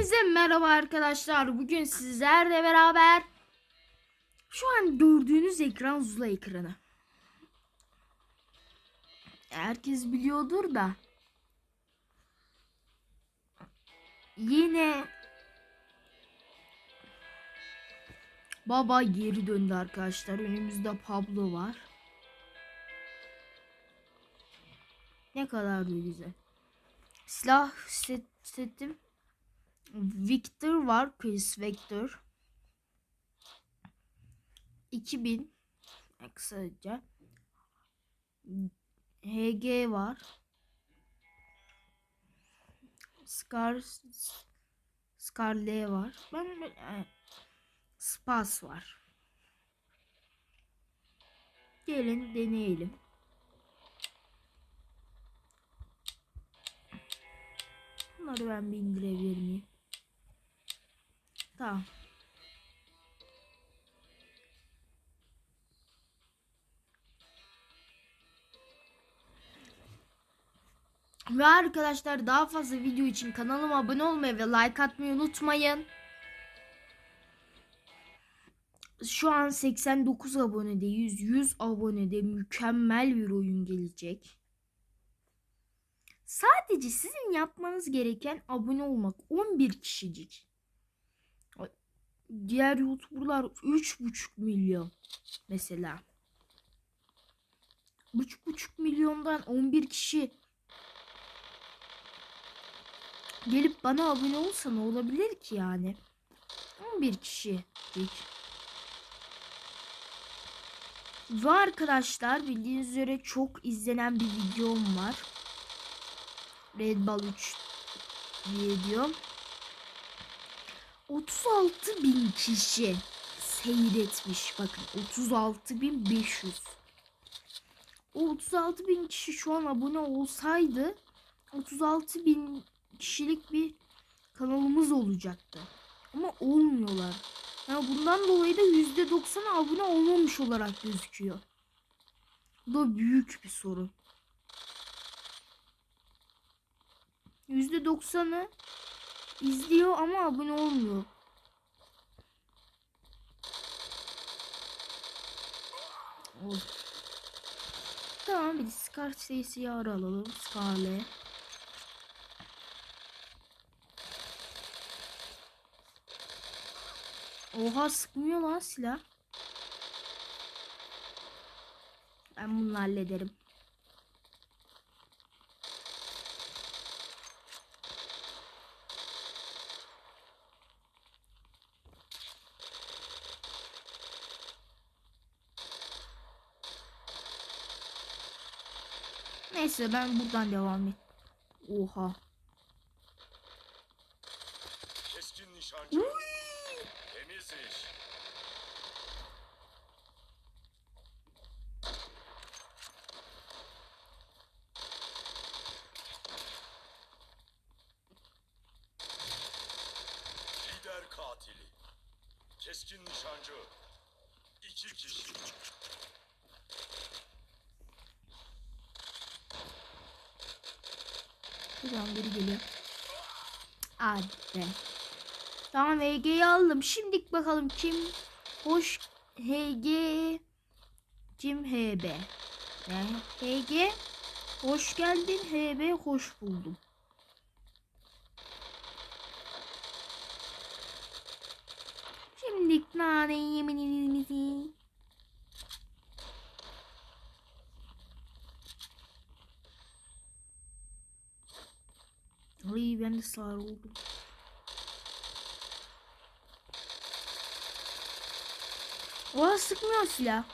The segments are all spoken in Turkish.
Hepinize merhaba arkadaşlar. Bugün sizlerle beraber şu an gördüğünüz ekran Zula ekranı. Herkes biliyordur da. Yine Baba geri döndü arkadaşlar. Önümüzde Pablo var. Ne kadar da güzel. Silah set, setim. Victor var. Chris Victor. 2000 kısaca. HG var. Scar Scar L var. Ben e, Spas var. Gelin deneyelim. Bunları ben bir indirebilir miyim? Tamam. Ve arkadaşlar daha fazla video için kanalıma abone olmayı ve like atmayı unutmayın. Şu an 89 abonedeyiz. 100 abonede mükemmel bir oyun gelecek. Sadece sizin yapmanız gereken abone olmak. 11 kişicik. Diğer YouTuber'lar 3,5 milyon mesela. 3,5 milyondan 11 kişi gelip bana abone olsa ne olabilir ki yani? 11 kişi. Ve arkadaşlar bildiğiniz üzere çok izlenen bir videom var. Red Bull 3 diye. 36 bin kişi seyretmiş. Bakın 36 bin 500. O 36 bin kişi şu an abone olsaydı 36 bin kişilik bir kanalımız olacaktı. Ama olmuyorlar. Yani bundan dolayı da %90 abone olmamış olarak gözüküyor. Bu da büyük bir sorun. %90'ı izliyor ama abone olmuyor. Of. Tamam bir Scar yar alalım. Scarlet. Oha sıkmıyor lan silah. Ben bunu hallederim. Neyse ben buradan devam et. Oha. Keskin nişancı. Temiz iş. Lider katili. Keskin nişancı. İki kişi. Buradan biri geliyor. Hadi. Tamam HG'yi aldım. Şimdi bakalım kim hoş HG kim HB. Yani HG hoş geldin HB hoş buldum. Şimdi nane yeminimizi. Ay ben de sağır oldum. Oha sıkmıyor silah.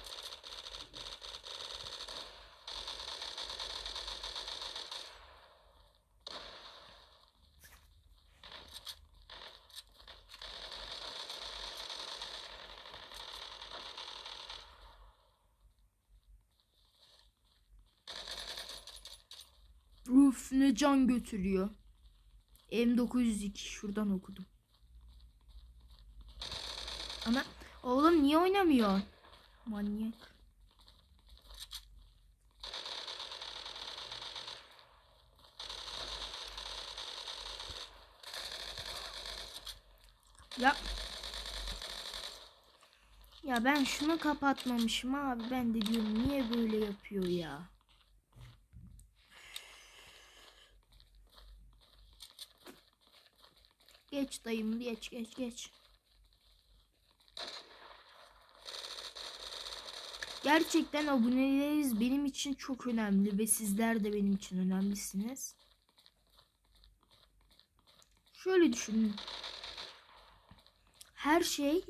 Uf ne can götürüyor. M902 şuradan okudum. Ama oğlum niye oynamıyor? Manyak. Ya. Ya ben şunu kapatmamışım abi. Ben de diyorum niye böyle yapıyor ya. Geç dayım geç geç geç. Gerçekten aboneleriniz benim için çok önemli ve sizler de benim için önemlisiniz. Şöyle düşünün. Her şey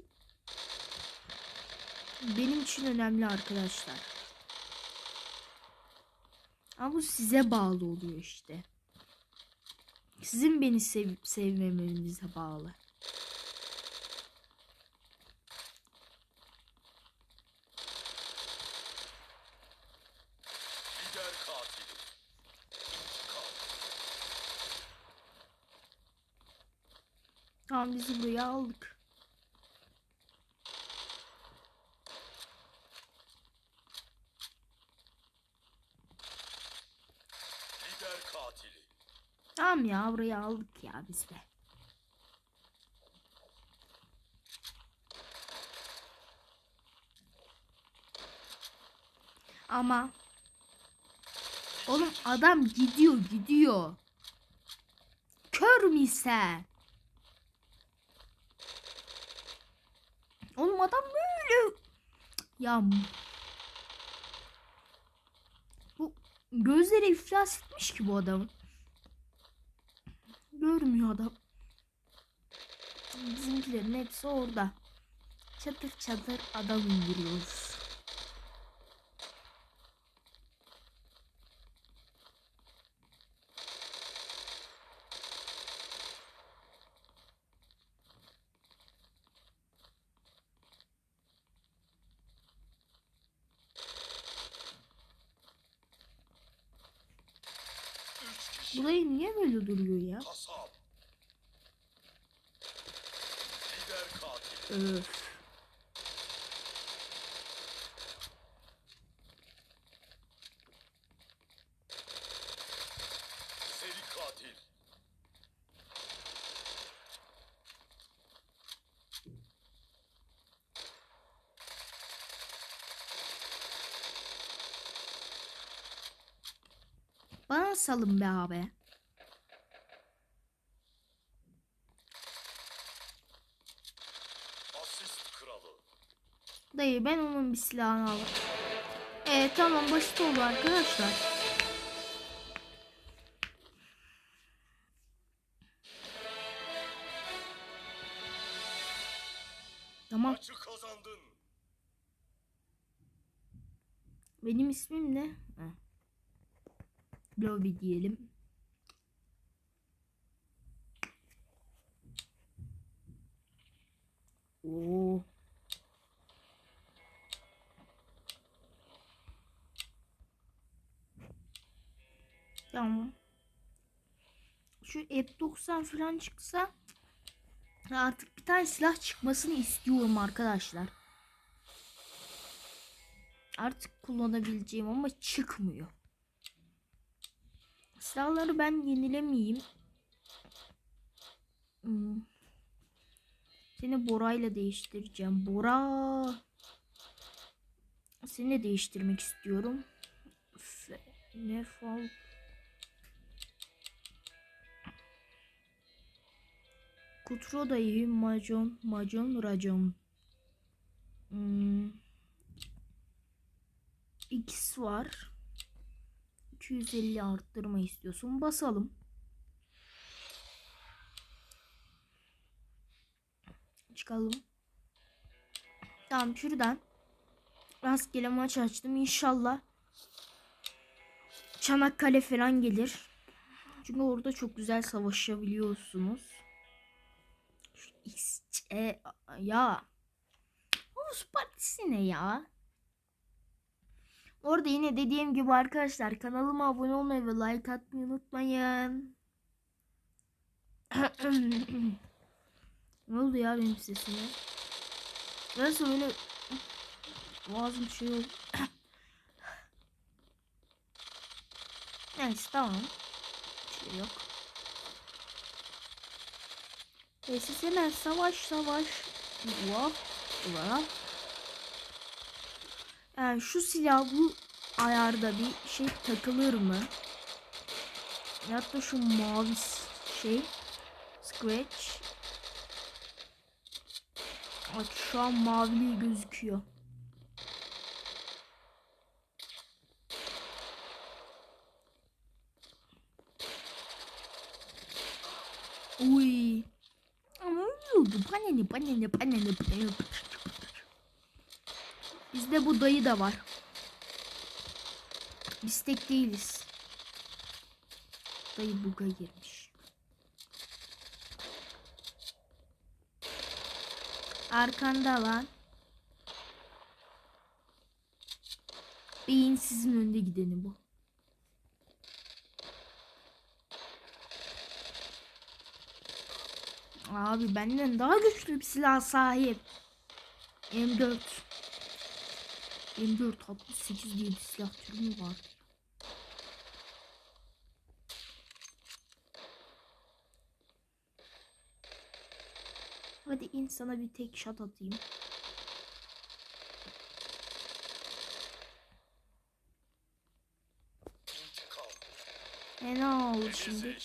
benim için önemli arkadaşlar. Ama bu size bağlı oluyor işte. Sizin beni sevip sevmemenize bağlı. Tamam bizi buraya aldık. Lider katili. Tamam ya buraya aldık ya biz de. Ama oğlum adam gidiyor gidiyor. Kör mü sen? Oğlum adam böyle ya bu gözleri iflas etmiş ki bu adamın. Görmüyor adam. Bizimkilerin hepsi orada. Çatır çatır adam indiriyoruz. Burayı niye böyle duruyor ya? Öf. Bana salın be abi. Dayı ben onun bir silahını alırım. Evet tamam basit oldu arkadaşlar. Tamam. Maçı kazandın. Benim ismim ne? Ha. Lobby diyelim. Oo. Tamam. Şu F90 falan çıksa artık bir tane silah çıkmasını istiyorum arkadaşlar. Artık kullanabileceğim ama çıkmıyor. Silahları ben yenilemeyeyim. Hmm. Seni Bora'yla değiştireceğim. Bora. Seni de değiştirmek istiyorum. Ne fal. Kutro da iyi. Macon. Macon. Racon. Hmm. X var. 250 arttırma istiyorsun. Basalım. Çıkalım. Tamam şuradan. Rastgele maç açtım. İnşallah Çanakkale falan gelir. Çünkü orada çok güzel savaşabiliyorsunuz. Şu X, E, ya. Rus partisi ne ya? Orada yine dediğim gibi arkadaşlar kanalıma abone olmayı ve like atmayı unutmayın. ne oldu ya benim sesime? Nasıl öyle boğazım şey oldu. Neyse tamam. Bir şey yok. E siz hemen savaş savaş. Vap vap. Yani şu silah bu ayarda bir şey takılır mı? Ya da şu mavi şey scratch. Bak şu an mavili gözüküyor. Uy. Ama ne bana ne bana ne bana ne. Bizde bu dayı da var. Biz tek değiliz. Dayı buga girmiş. Arkanda lan. Beyin sizin önde gideni bu. Abi benden daha güçlü bir silah sahip. M4. M4 68 diye bir silah türü mü var? Hadi insana bir tek shot atayım. E ne oldu şimdi?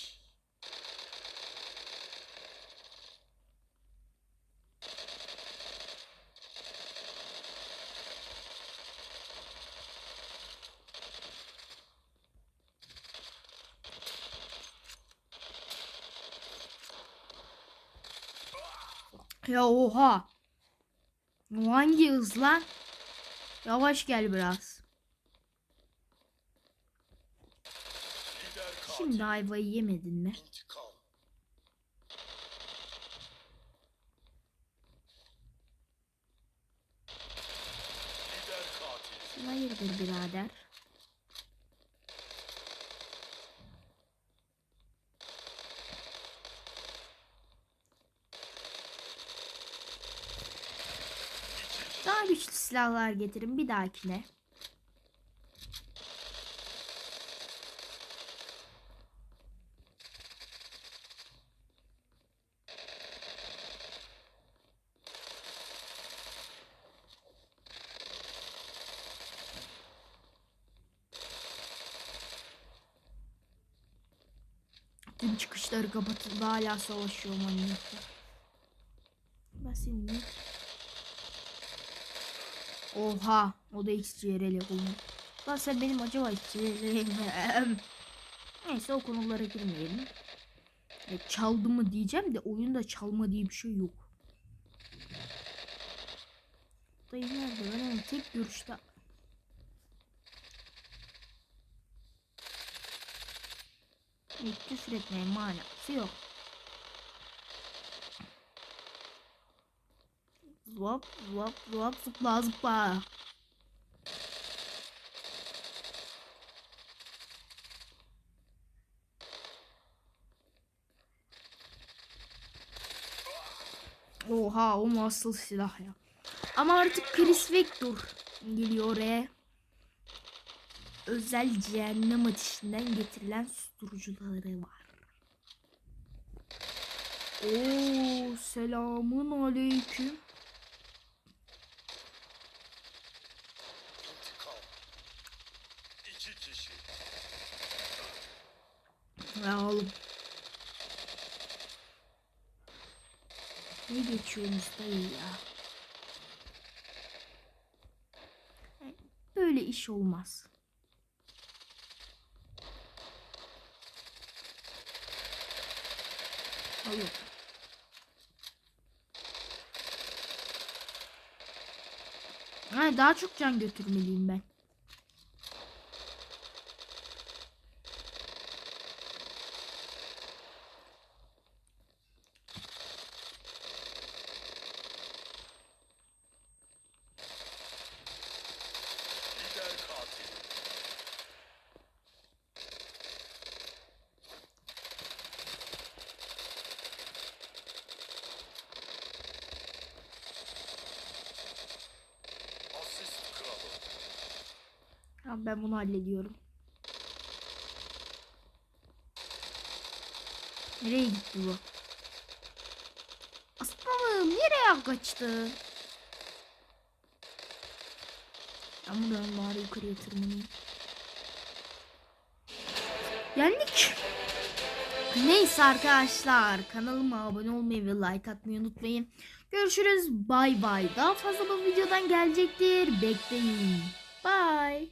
Ya oha. O hangi hız lan? Yavaş gel biraz. Şimdi ayvayı yemedin mi? Hayırdır birader? Daha güçlü silahlar getirin bir dahakine. Tüm çıkışları kapatıldı hala savaşıyor manyaklar. Ben seninle. Oha o da XCR'li kullan. Lan sen benim acaba XCR'li Neyse o konulara girmeyelim. E, çaldı mı diyeceğim de oyunda çalma diye bir şey yok. Dayı nerede? Ben onu tek görüşte Hiç küfür etmeyin manası yok. Zıvap zıvap zıvap zıpla zıpla. Oha o mu asıl silah ya. Ama artık Chris Vector geliyor oraya. Özel cehennem ateşinden getirilen susturucuları var. Oo selamun aleyküm. Ya oğlum. Ne geçiyorsunuz dayı ya? Böyle iş olmaz. Hayır. Hayır daha çok can götürmeliyim ben. Tamam ben bunu hallediyorum. Nereye gitti bu? Aslanım nereye kaçtı? Ben buradan bari yukarıya tırmanayım. Yendik. Neyse arkadaşlar kanalıma abone olmayı ve like atmayı unutmayın. Görüşürüz. Bay bay. Daha fazla bu videodan gelecektir. Bekleyin. Bye.